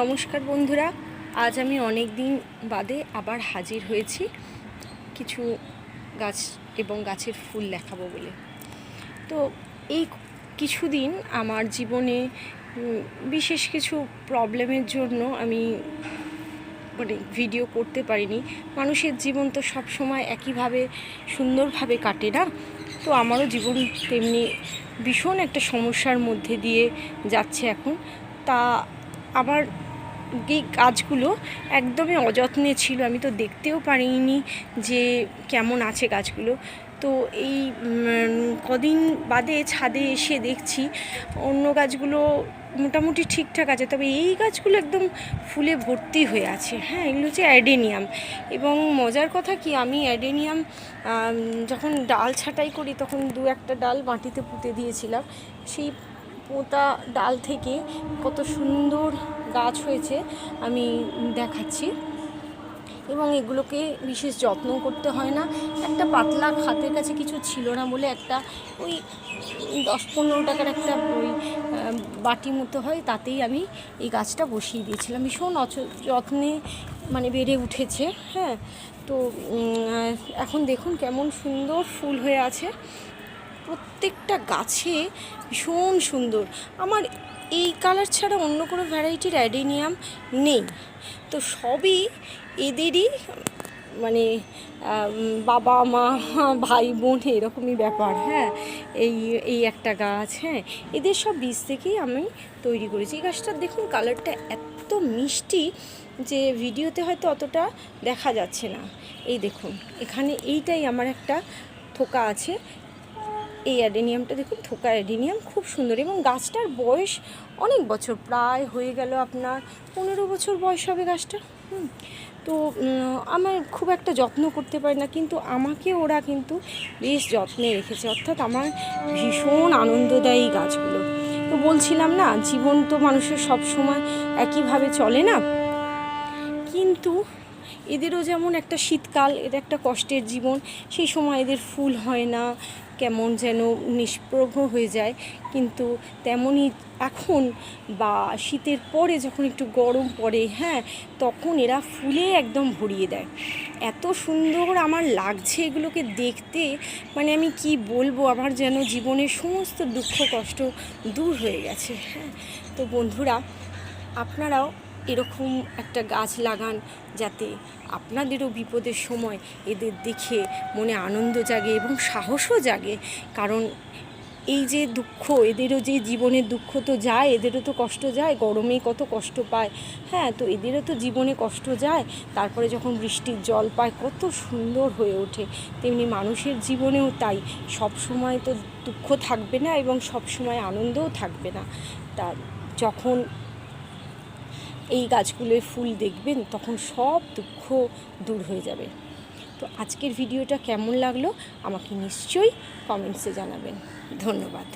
নমস্কার বন্ধুরা, আজ আমি অনেক দিন বাদে আবার হাজির হয়েছি কিছু গাছ এবং গাছের ফুল দেখাবো বলে। তো এই কিছুদিন আমার জীবনে বিশেষ কিছু প্রবলেমের জন্য আমি মানে ভিডিও করতে পারিনি। মানুষের জীবন তো সব সময় একইভাবে সুন্দরভাবে কাটে না? তো আমারও জীবন তেমনি ভীষণ একটা সমস্যার মধ্যে দিয়ে যাচ্ছে এখন। তা এই গাছগুলো একদমই অযত্নে ছিল, আমি তো দেখতেও পারিনি যে কেমন আছে গাছগুলো তো এই কদিন বাদে ছাদে এসে দেখছি অন্য গাছগুলো মোটামুটি ঠিকঠাক আছে, তবে এই গাছগুলো একদম ফুলে ভর্তি হয়ে আছে। হ্যাঁ এগুলো হচ্ছে অ্যাডেনিয়াম। এবং মজার কথা কি, আমি অ্যাডেনিয়াম যখন ডাল ছাঁটাই করি তখন দু একটা ডাল মাটিতে পুঁতে দিয়েছিলাম, সেই পোঁতা ডাল থেকে কত সুন্দর গাছ হয়েছে আমি দেখাচ্ছি। এবং এগুলোকে বিশেষ যত্ন করতে হয় না। একটা পাতলা হাতের কাছে কিছু ছিল না বলে একটা ওই দশ পনেরো টাকার একটা ওই বাটি মতো হয়, তাতেই আমি এই গাছটা বসিয়ে দিয়েছিলাম। ভীষণ অচ- যত্নে মানে বেড়ে উঠেছে হ্যাঁ। তো এখন দেখুন কেমন সুন্দর ফুল হয়ে আছে। প্রত্যেকটা গাছে ভীষণ সুন্দর। আমার এই কালার ছাড়া অন্য কোনো ভ্যারাইটির অ্যাডেনিয়াম নেই। তো সবই এদেরই মানে বাবা, মা, ভাই, বোন, এরকমই ব্যাপার হ্যাঁ? এই এই একটা গাছ হ্যাঁ? এদের সব বীজ থেকেই আমি তৈরি করেছি। এই গাছটার দেখুন, কালারটা এত মিষ্টি যে ভিডিওতে হয়তো অতটা দেখা যাচ্ছে না। এই দেখুন, এখানে এইটাই আমার একটা থোকা আছে। এই অ্যাডেনিয়ামটা দেখুন, থোকা অ্যাডেনিয়াম, খুব সুন্দর। এবং গাছটার বয়স অনেক বছর, প্রায় হয়ে গেল আপনার পনেরো বছর বয়স হবে গাছটা। তো আমার খুব একটা যত্ন করতে পারি না, কিন্তু আমাকে ওরা কিন্তু বেশ যত্নে রেখেছে। অর্থাৎ আমার ভীষণ আনন্দ দেয় এই গাছগুলো। তো বলছিলাম না, জীবন তো মানুষের সব সময় একইভাবে চলে না? কিন্তু এদেরও যেমন একটা শীতকাল, এদের একটা কষ্টের জীবন, সেই সময় এদের ফুল হয় না কেমন যেন নিষ্প্রভ হয়ে যায়। কিন্তু তেমনই এখন বা শীতের পরে যখন একটু গরম পড়ে হ্যাঁ তখন এরা ফুলে একদম ভরিয়ে দেয়। এত সুন্দর আমার লাগছে এগুলোকে দেখতে। মানে আমি কি বলব? আমার যেন জীবনের সমস্ত দুঃখ কষ্ট দূর হয়ে গেছে। হ্যাঁ তো বন্ধুরা, আপনারাও এরকম একটা গাছ লাগান যাতে আপনাদেরও বিপদের সময় এদের দেখে মনে আনন্দ জাগে এবং সাহসও জাগে। কারণ এই যে দুঃখ, এদেরও যে জীবনের দুঃখ তো যায়, এদেরও তো কষ্ট যায়, গরমে কত কষ্ট পায়। হ্যাঁ তো এদেরও তো জীবনে কষ্ট যায়, তারপরে যখন বৃষ্টির জল পায়, কত সুন্দর হয়ে ওঠে। তেমনি মানুষের জীবনেও তাই, সব সময় তো দুঃখ থাকবে না এবং সব সময় আনন্দও থাকবে না। তা যখন এই গাছগুলোয় ফুল দেখবেন, তখন সব দুঃখ দূর হয়ে যাবে। তো আজকের ভিডিওটা কেমন লাগল, আমাকে নিশ্চয়ই কমেন্টসে জানাবেন। ধন্যবাদ।